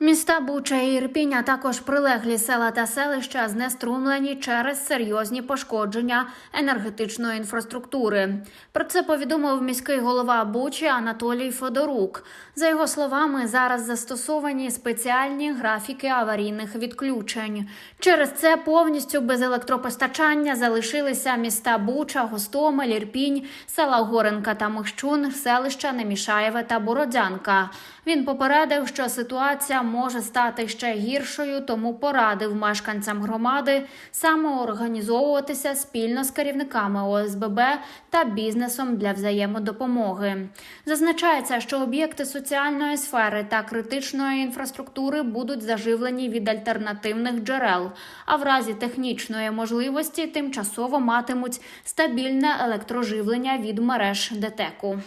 Міста Буча і Ірпінь, а також прилеглі села та селища знеструмлені через серйозні пошкодження енергетичної інфраструктури. Про це повідомив міський голова Бучі Анатолій Федорук. За його словами, зараз застосовані спеціальні графіки аварійних відключень. Через це повністю без електропостачання залишилися міста Буча, Гостомель, Ірпінь, села Горенка та Мощун, селища Немішаєве та Бородянка. Він попередив, що ситуація може стати ще гіршою, тому порадив мешканцям громади самоорганізовуватися спільно з керівниками ОСББ та бізнесом для взаємодопомоги. Зазначається, що об'єкти соціальної сфери та критичної інфраструктури будуть заживлені від альтернативних джерел, а в разі технічної можливості тимчасово матимуть стабільне електроживлення від мереж ДТЕКу.